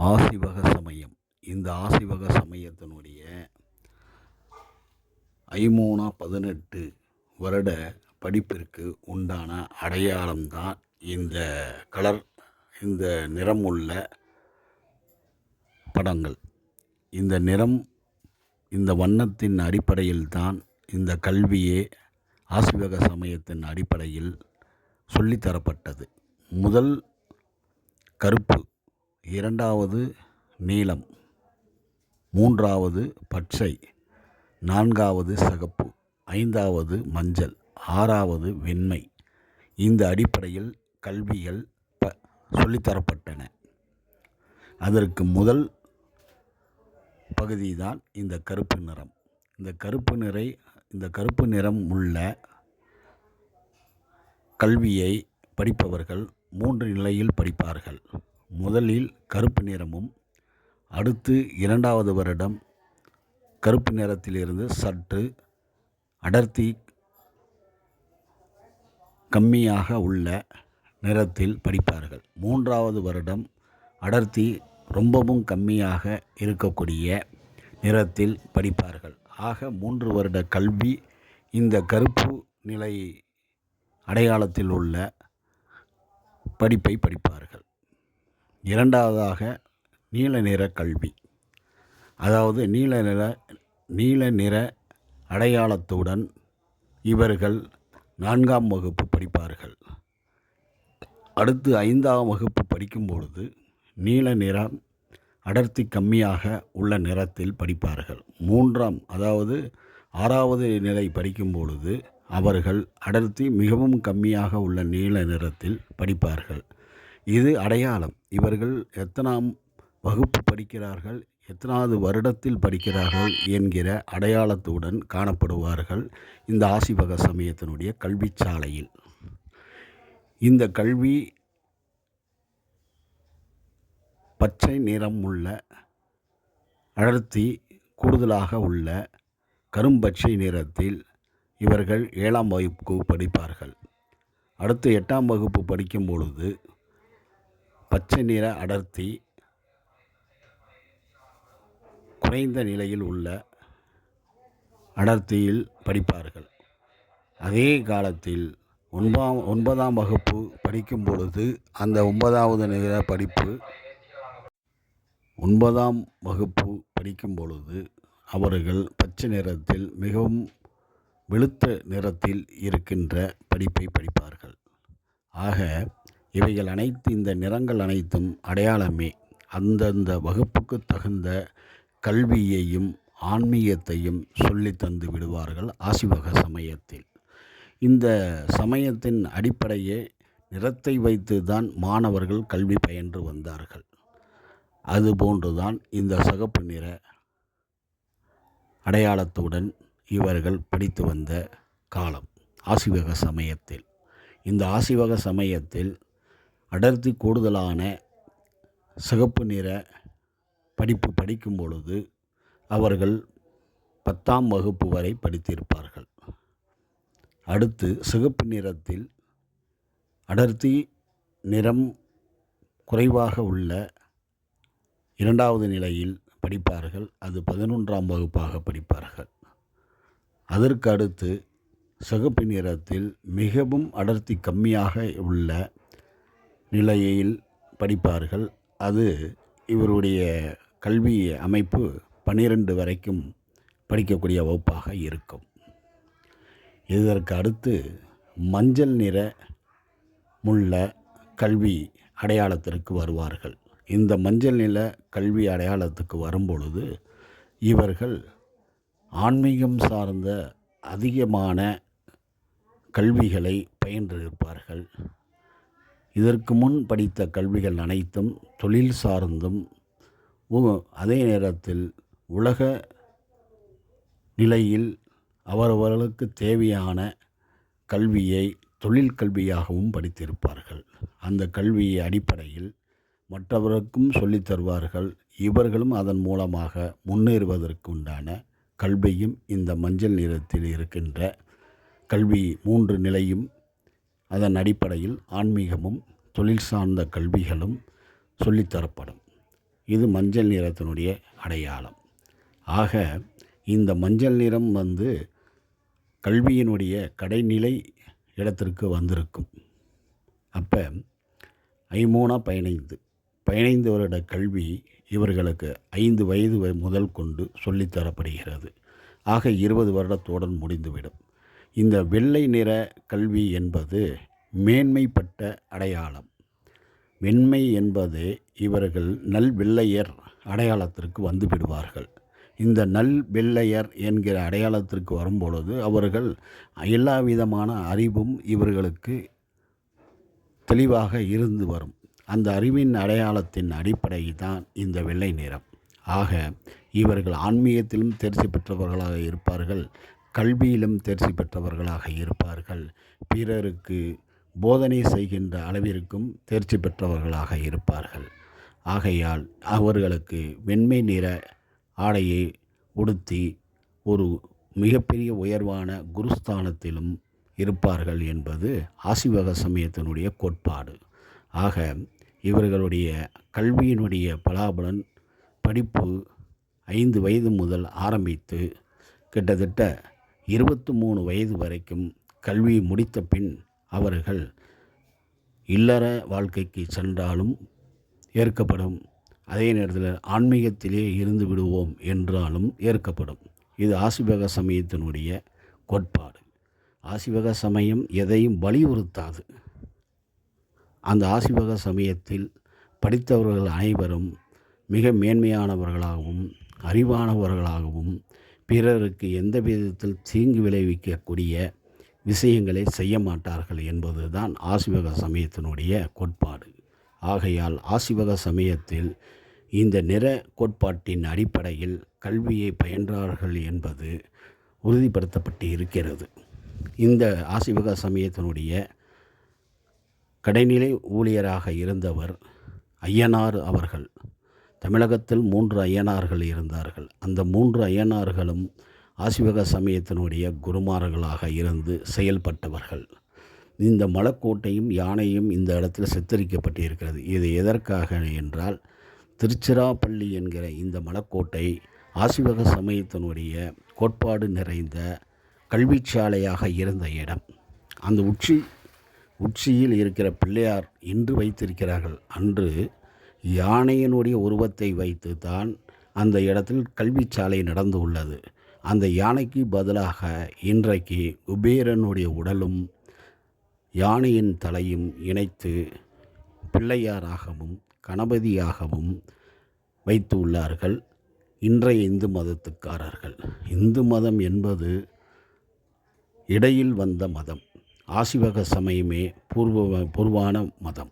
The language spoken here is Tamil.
ஆசிவக சமயம். இந்த ஆசிவக சமயத்தினுடைய ஐமூணா பதினெட்டு வருட படிப்பிற்கு உண்டான அடையாளம்தான் இந்த கலர் இந்த நிறம் உள்ள படங்கள். இந்த நிறம் இந்த வண்ணத்தின் அடிப்படையில்தான் இந்த கல்வியே ஆசிவக சமயத்தின் அடிப்படையில் சொல்லித்தரப்பட்டது முதல் கருப்பு இரண்டாவது நீலம் மூன்றாவது பச்சை நான்காவது சிகப்பு ஐந்தாவது மஞ்சள் ஆறாவது வெண்மை. இந்த அடிப்படையில் கல்விகள் ப சொல்லித்தரப்பட்டன. அதற்கு முதல் பகுதி தான் இந்த கருப்பு நிறம். இந்த கருப்பு நிறை இந்த கருப்பு நிறம் உள்ள கல்வியை படிப்பவர்கள் மூன்று நிலையில் படிப்பார்கள். முதலில் கருப்பு நிறமும் அடுத்து இரண்டாவது வருடம் கருப்பு நிறத்திலிருந்து சற்று அடர்த்தி கம்மியாக உள்ள நிறத்தில் படிப்பார்கள். மூன்றாவது வருடம் அடர்த்தி ரொம்பவும் கம்மியாக இருக்கக்கூடிய நிறத்தில் படிப்பார்கள். ஆக மூன்று வருட கல்வி இந்த கருப்பு நிலை அடையாளத்தில் உள்ள படிப்பை படிப்பார்கள். இரண்டாவதாக நீல நிற கல்வி. அதாவது நீல நிற நீல நிற அடையாளத்துடன் இவர்கள் நான்காம் வகுப்பு படிப்பார்கள். அடுத்து ஐந்தாம் வகுப்பு படிக்கும் பொழுது நீல நிறம் அடர்த்தி கம்மியாக உள்ள நிறத்தில் படிப்பார்கள். மூன்றாம் அதாவது ஆறாவது நிலை படிக்கும் பொழுது அவர்கள் அடர்த்தி மிகவும் கம்மியாக உள்ள நீல நிறத்தில் படிப்பார்கள். இது அடையாளம். இவர்கள் எத்தனாம் வகுப்பு படிக்கிறார்கள் எத்தனாவது வருடத்தில் படிக்கிறார்கள் என்கிற அடையாளத்துடன் காணப்படுவார்கள் இந்த ஆசிவக சமயத்தினுடைய கல்விச்சாலையில் இந்த கல்வி பச்சை நிறம் உள்ள அடர்த்தி கூடுதலாக உள்ள கரும்பச்சை நிறத்தில் இவர்கள் ஏழாம் வகுப்பு படிப்பார்கள். அடுத்து எட்டாம் வகுப்பு படிக்கும் பொழுது பச்சை நிற அடர்த்தி குறைந்த நிலையில் உள்ள அடர்த்தியில் படிப்பார்கள். அதே காலத்தில் ஒன்பாம் ஒன்பதாம் வகுப்பு படிக்கும் பொழுது அந்த ஒன்பதாவது நிற படிப்பு ஒன்பதாம் வகுப்பு படிக்கும் பொழுது அவர்கள் பச்சை நிறத்தில் மிகவும் வெளுத்த நிறத்தில் இருக்கின்ற படிப்பை படிப்பார்கள். ஆக இவைகள் அனைத்து இந்த நிறங்கள் அனைத்தும் அடையாளமே. அந்தந்த வகுப்புக்கு தகுந்த கல்வியையும் ஆன்மீகத்தையும் சொல்லி தந்து விடுவார்கள் ஆசிவக சமயத்தில். இந்த சமயத்தின் அடிப்படையே நிறத்தை வைத்து தான் மாணவர்கள் கல்வி பயின்று வந்தார்கள். அதுபோன்றுதான் இந்த சகப்பு நிற அடையாளத்துடன் இவர்கள் படித்து வந்த காலம் ஆசிவக சமயத்தில். இந்த ஆசிவக சமயத்தில் அடர்த்தி கூடுதலான சிகப்பு நிற படிப்பு படிக்கும் பொழுது அவர்கள் பத்தாம் வகுப்பு வரை படித்திருப்பார்கள். அடுத்து சிகப்பு நிறத்தில் அடர்த்தி நிறம் குறைவாக உள்ள இரண்டாவது நிலையில் படிப்பார்கள். அது பதினொன்றாம் வகுப்பாக படிப்பார்கள். அதற்கு அடுத்து சிகப்பு நிறத்தில் மிகவும் அடர்த்தி கம்மியாக உள்ள நிலையில் படிப்பார்கள். அது இவருடைய கல்வி அமைப்பு பன்னிரெண்டு வரைக்கும் படிக்கக்கூடிய வகுப்பாக இருக்கும். இதற்கு அடுத்து மஞ்சள் நிற முள்ள கல்வி அடையாளத்திற்கு வருவார்கள். இந்த மஞ்சள் நில கல்வி அடையாளத்துக்கு வரும்பொழுது இவர்கள் ஆன்மீகம் சார்ந்த அதிகமான கல்விகளை பயின்றிருப்பார்கள். இதற்கு முன் படித்த கல்விகள் அனைத்தும் தொழில் சார்ந்தும் அதே நேரத்தில் உலக நிலையில் அவரவர்களுக்கு தேவையான கல்வியை தொழில் கல்வியாகவும் படித்திருப்பார்கள். அந்த கல்வியை அடிப்படையில் மற்றவருக்கும் சொல்லித் தருவார்கள். இவர்களும் அதன் மூலமாக முன்னேறுவதற்கு உண்டான கல்வியும் இந்த மஞ்சள் நிறத்தில் இருக்கின்ற கல்வி மூன்று நிலையும் அதன் அடிப்படையில் ஆன்மீகமும் தொழில் சார்ந்த கல்விகளும் சொல்லித்தரப்படும். இது மஞ்சள் நிறத்தினுடைய அடையாளம். ஆக இந்த மஞ்சள் நிறம் வந்து கல்வியினுடைய கடைநிலை இடத்திற்கு வந்திருக்கும். அப்போ ஐமூனாக பதினைந்து. பதினைந்து வருட கல்வி இவர்களுக்கு ஐந்து வயது வ- முதல் கொண்டு சொல்லித்தரப்படுகிறது. ஆக இருபது வருடத்துடன் முடிந்துவிடும். இந்த வெள்ளை நிற கல்வி என்பது மேன்மைப்பட்ட அடையாளம். மென்மை என்பது இவர்கள் நல் வெள்ளையர் அடையாளத்திற்கு வந்து விடுவார்கள். இந்த நல் வெள்ளையர் என்கிற அடையாளத்திற்கு வரும்பொழுது அவர்கள் எல்லா விதமான அறிவும் இவர்களுக்கு தெளிவாக இருந்து வரும். அந்த அறிவின் அடையாளத்தின் அடிப்படை தான் இந்த வெள்ளை நிறம். ஆக இவர்கள் ஆன்மீகத்திலும் தேர்ச்சி பெற்றவர்களாக இருப்பார்கள். கல்வியிலும் தேர்ச்சி பெற்றவர்களாக இருப்பார்கள். பிறருக்கு போதனை செய்கின்ற அளவிற்கும் தேர்ச்சி பெற்றவர்களாக இருப்பார்கள். ஆகையால் அவர்களுக்கு வெண்மை நிற ஆடையை உடுத்தி ஒரு மிகப்பெரிய உயர்வான குருஸ்தானத்திலும் இருப்பார்கள் என்பது ஆசிவக சமயத்தினுடைய கோட்பாடு. ஆக இவர்களுடைய கல்வியினுடைய பலாபலன் படிப்பு ஐந்து வயது முதல் ஆரம்பித்து கிட்டத்தட்ட இருபத்தி மூணு வயது வரைக்கும் கல்வி முடித்த பின் அவர்கள் இல்லற வாழ்க்கைக்கு சென்றாலும் ஏற்கப்படும். அதே நேரத்தில் ஆன்மீகத்திலே இருந்து விடுவோம் என்றாலும் ஏற்கப்படும். இது ஆசிபக சமயத்தினுடைய கோட்பாடு. ஆசிபக சமயம் எதையும் வலியுறுத்தாது. அந்த ஆசிபக சமயத்தில் படித்தவர்கள் அனைவரும் மிக மேன்மையானவர்களாகவும் அறிவானவர்களாகவும் பிறருக்கு எந்த விதத்தில் தீங்கு விளைவிக்கக்கூடிய விஷயங்களை செய்ய மாட்டார்கள் என்பதுதான் ஆசிவக சமயத்தினுடைய கோட்பாடு. ஆகையால் ஆசிவக சமயத்தில் இந்த நிற கோட்பாட்டின் அடிப்படையில் கல்வியை பயின்றார்கள் என்பது உறுதிப்படுத்தப்பட்டு இருக்கிறது. இந்த ஆசிவக சமயத்தினுடைய கடைநிலை ஊழியராக இருந்தவர் ஐயனார் அவர்கள். தமிழகத்தில் மூன்று ஐயனார்கள் இருந்தார்கள். அந்த மூன்று ஐயனார்களும் ஆசிவக சமயத்தினுடைய குருமார்களாக இருந்து செயல்பட்டவர்கள். இந்த மலக்கோட்டையும் யானையும் இந்த இடத்தில் சித்தரிக்கப்பட்டு இருக்கிறது இது எதற்காக என்றால் திருச்சிராப்பள்ளி என்கிற இந்த மலக்கோட்டை ஆசிவக சமயத்தினுடைய கோட்பாடு நிறைந்த கல்விச்சாலையாக இருந்த இடம். அந்த உச்சி உச்சியில் இருக்கிற பிள்ளையார் இன்று வைத்திருக்கிறார்கள். அன்று யானையினுடைய உருவத்தை வைத்து தான் அந்த இடத்தில் கல்விச்சாலை நடந்து உள்ளது. அந்த யானைக்கு பதிலாக இன்றைக்கு குபேரனுடைய உடலும் யானையின் தலையும் இணைத்து பிள்ளையாராகவும் கணபதியாகவும் வைத்து உள்ளார்கள் இன்றைய இந்து மதத்துக்காரர்கள். இந்து மதம் என்பது இடையில் வந்த மதம். ஆசிவக சமயமே பூர்வ பூர்வான மதம்.